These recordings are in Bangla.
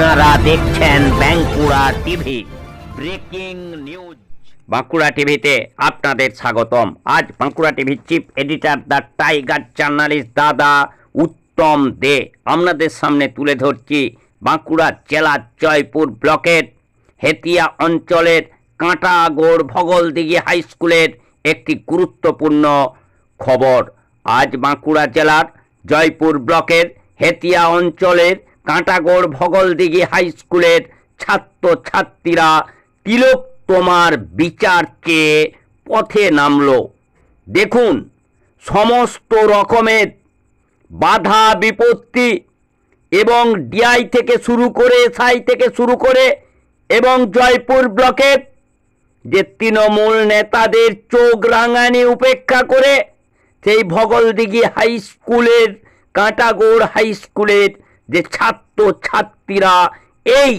আপনারা দেখছেন Bankura TV, breaking news. Bankura টিভিতে আপনাদের স্বাগতম। আজ Bankura TV chief editor the tiger journalist দাদা উত্তম দে। আপনাদের সামনে তুলে ধরছি বাঁকুড়া জেলার জয়পুর ব্লকের হেতিয়া অঞ্চলের কাঁটাগোড় ভগলদিঘি হাই স্কুলের একটি গুরুত্বপূর্ণ খবর। আজ বাঁকুড়া জেলার জয়পুর ব্লকের হেতিয়া অঞ্চলের কাঁটাগড় ভগলদিঘি হাই স্কুলের ছাত্র ছাত্রীরা তিলক তোমার বিচার চেয়ে পথে নামল। দেখুন, সমস্ত রকমের বাধা বিপত্তি এবং ডিআই থেকে শুরু করে সাই থেকে শুরু করে এবং জয়পুর ব্লকের যে তৃণমূল নেতাদের চোখ রাঙানি উপেক্ষা করে, সেই ভগলদিঘি হাই স্কুলের, কাঁটাগোড় হাই স্কুলের যে ছাত্র ছাত্রীরা এই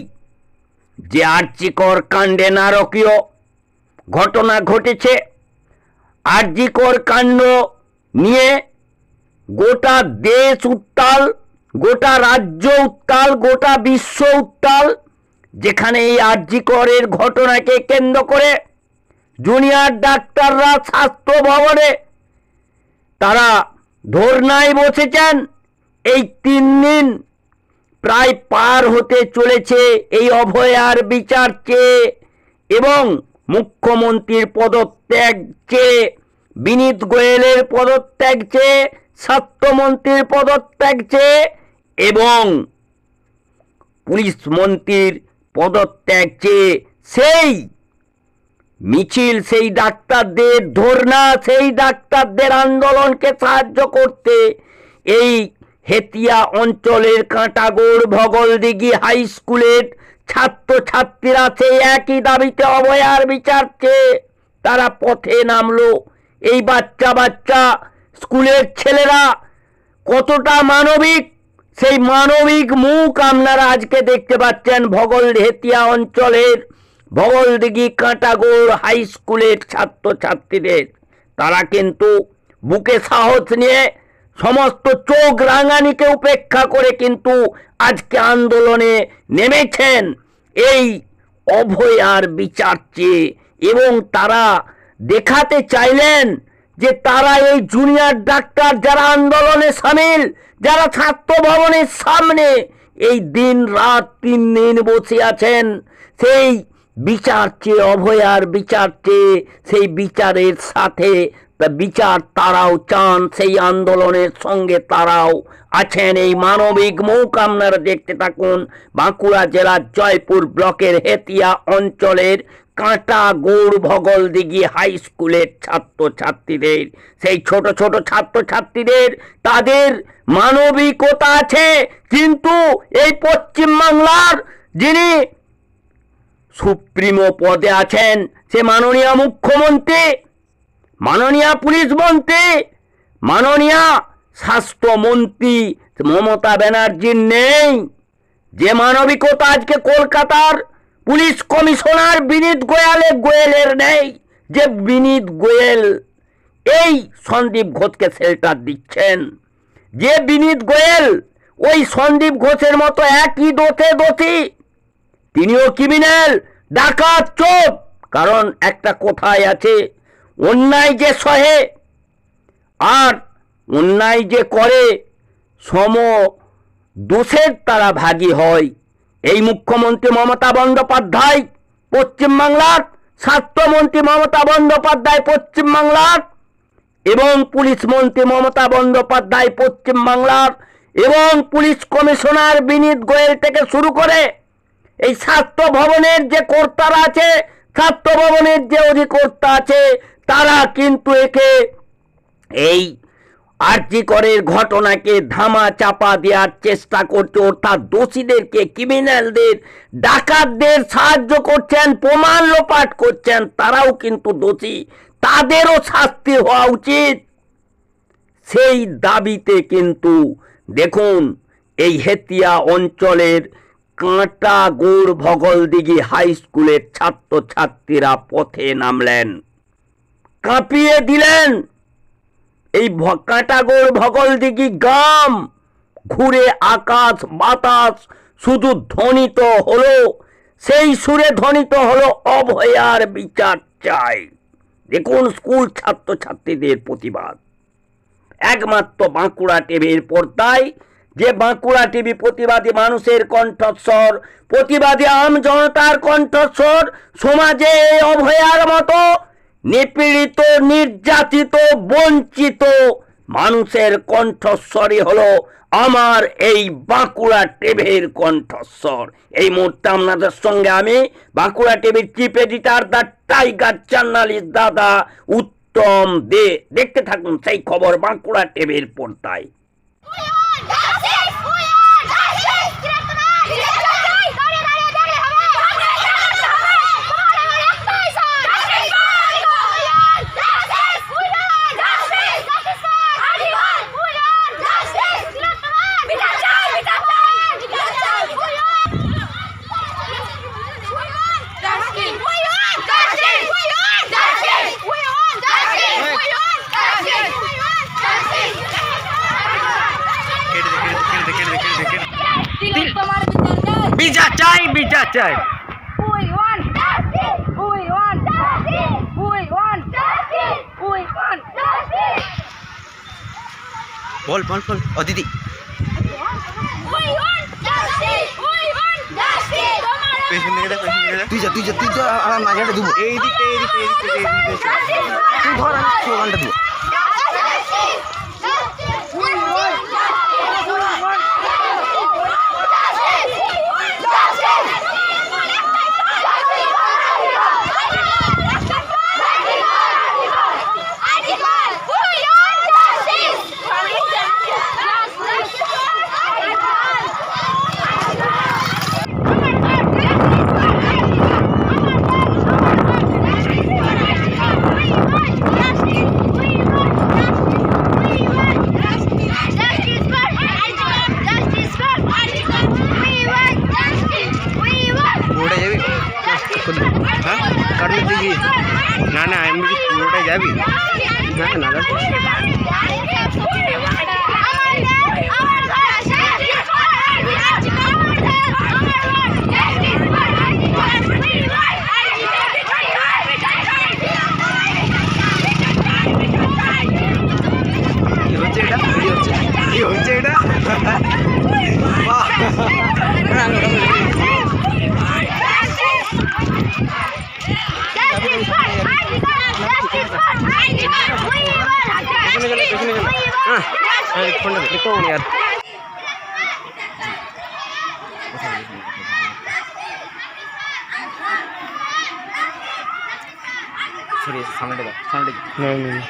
যে আর্যিকর কাণ্ডে নারকীয় ঘটনা ঘটেছে আর্যিকর কাণ্ড নিয়ে গোটা দেশ উত্তাল, গোটা রাজ্য উত্তাল, গোটা বিশ্ব উত্তাল, যেখানে এই আর্যিকরের ঘটনাকে কেন্দ্র করে জুনিয়র ডাক্তাররা স্বাস্থ্য ভবনে তারা ধর্নায় বসেছেন। এই তিন দিন প্রায় পার হতে চলেছে এই অভয়ার বিচার চেয়ে এবং মুখ্যমন্ত্রীর পদত্যাগ চেয়ে, বিনীত গোয়েলের পদত্যাগ চেয়ে, স্বাস্থ্যমন্ত্রীর পদত্যাগ চেয়ে এবং পুলিশ মন্ত্রীর পদত্যাগ চেয়ে সেই মিছিল, সেই ডাক্তারদের ধর্না সেই ডাক্তারদের আন্দোলনকে সাহায্য করতে এই হেতিয়া অঞ্চলের কাঁটাগোড় ভগলদিঘি হাই স্কুলের ছাত্র ছাত্রীরা সেই একই দাবিতে অবয়ার বিচার চেয়ে তারা পথে নামলো। এই বাচ্চা বাচ্চা স্কুলের ছেলেরা কতটা মানবিক, সেই মানবিক মুখ আপনারা আজকে দেখতে পাচ্ছেন ভগল হেতিয়া অঞ্চলের ভগলদিঘি কাঁটাগোড় হাই স্কুলের ছাত্র ছাত্রীদের তারা কিন্তু বুকে সাহস নিয়ে সমস্ত চোখ রাঙানিকে উপেক্ষা করে কিন্তু আজকে আন্দোলনে নেমেছেন এই অভয়ার বিচার চেয়ে। এবং তারা দেখাতে চাইলেন যে তারা এই জুনিয়র ডাক্তার যারা আন্দোলনে সামিল, যারা ছাত্র ভবনের সামনে এই দিন রাত তিন দিন বসে আছেন, সেই বিচার চেয়ে অভয়ার বিচার চেয়ে সেই বিচারের সাথে বিচার তারাও চান, সেই আন্দোলনের সঙ্গে তারাও আছেন। এই মানবিক মুখ আপনারা দেখতে থাকুন, বাঁকুড়া জেলার জয়পুর ব্লকের হেতিয়া অঞ্চলের কাঁটা গৌড় ভগলদিঘি হাই স্কুলের ছাত্র ছাত্রীদের সেই ছোট ছোট ছাত্র ছাত্রীদের তাদের মানবিকতা আছে, কিন্তু এই পশ্চিমবাংলার যিনি সুপ্রিমো পদে আছেন সে মাননীয় মুখ্যমন্ত্রী, মাননীয় পুলিশ মন্ত্রী, মাননীয় স্বাস্থ্যমন্ত্রী মমতা ব্যানার্জির নেই। যে মানবিকতা আজকে কলকাতার পুলিশ কমিশনার বিনীত গোয়ালে গোয়েলের নেই, যে বিনীত গোয়েল এই সন্দীপ ঘোষকে শেল্টার দিচ্ছেন। যে বিনীত গোয়েল ওই সন্দীপ ঘোষের মতো একই দোষে দোষী তিনিও ক্রিমিনাল ডাকাত চোপ কারণ একটা কোথায় আছে, অন্যায় যে সহে, আর অন্যায় যে করে, সম দোষের তারা ভাগী হয়। এই মুখ্যমন্ত্রী মমতা বন্দ্যোপাধ্যায় পশ্চিমবাংলার স্বাস্থ্যমন্ত্রী মমতা বন্দ্যোপাধ্যায় পশ্চিমবাংলার এবং পুলিশ মন্ত্রী মমতা বন্দ্যোপাধ্যায় পশ্চিমবাংলার এবং পুলিশ কমিশনার বিনীত গোয়েল থেকে শুরু করে এই স্বাস্থ্য ভবনের যে কর্তারা আছে স্বাস্থ্য ভবনের যে অধিকর্তা আছে, তারা কিন্তু একে এই আর্যিকরের ঘটনাকে ধামা চাপা দেওয়ার চেষ্টা করছে। অর্থাৎ দোষীদেরকে ক্রিমিনালদের ডাকাতদের সাহায্য করছেন, প্রমাণ লোপাট করছেন, তারাও কিন্তু দোষী। তাদেরও শাস্তি হওয়া উচিত। সেই দাবিতে কিন্তু দেখুন, এই হেতিয়া অঞ্চলের কাঁটা গোড় ভগলদিঘি হাই স্কুলের ছাত্র ছাত্রীরা পথে নামলেন। কাঁপিয়ে দিলেন। এই কাঁটাগোড় ভগলদিঘি গ্রাম ঘুরে আকাশ বাতাস শুধু ধ্বনিত হলো, সেই সুরে ধ্বনিত হলো অভয়ার বিচার চাই। দেখুন স্কুল ছাত্রছাত্রীদের প্রতিবাদ। একমাত্র বাঁকুড়া টিভির পর্দায় যে বাঁকুড়া টিভি প্রতিবাদী মানুষের কণ্ঠস্বর, প্রতিবাদী আম জনতার কণ্ঠস্বর, সমাজে অভয়ার মতো নিপীড়িত, নির্যাতিত, বঞ্চিত মানুষের কণ্ঠস্বরই হলো আমার এই বাঁকুড়া টিভির কণ্ঠস্বর। এই মুহূর্তে আপনাদের সঙ্গে আমি বাঁকুড়া টিভির chief editor the tiger journalist দাদা উত্তম দে। দেখতে থাকুন সেই খবর বাঁকুড়া টিভির পর্দায় কেটে দে কেটে দে কেটে দে কেটে দে কেটে দে তোমার বিচার চাই বিচার চাই। বল বল বল। ও দিদি। দিকে দিকে তুই যা তুই যা তুই যা আমার মাঝাটা দেবো। এই দিকটা এই দিকটা এই দিকটা তুই ধর আমি দেবো। হ্যাঁ ফোনটা দেখতে পাবো আর সরি সামনেটা দাও সামনেটা না না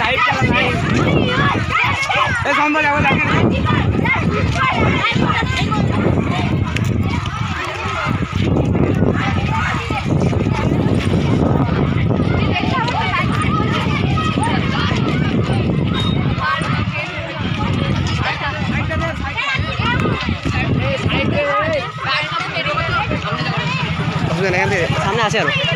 লাইট চালা লাইট এ সম্বল আবার লাগে সামনে আসে আরো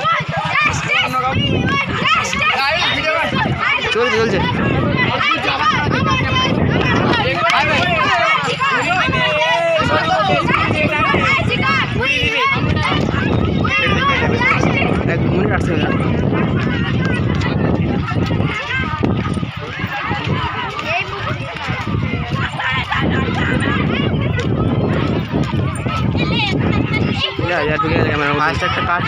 Yang mana mindset dekat.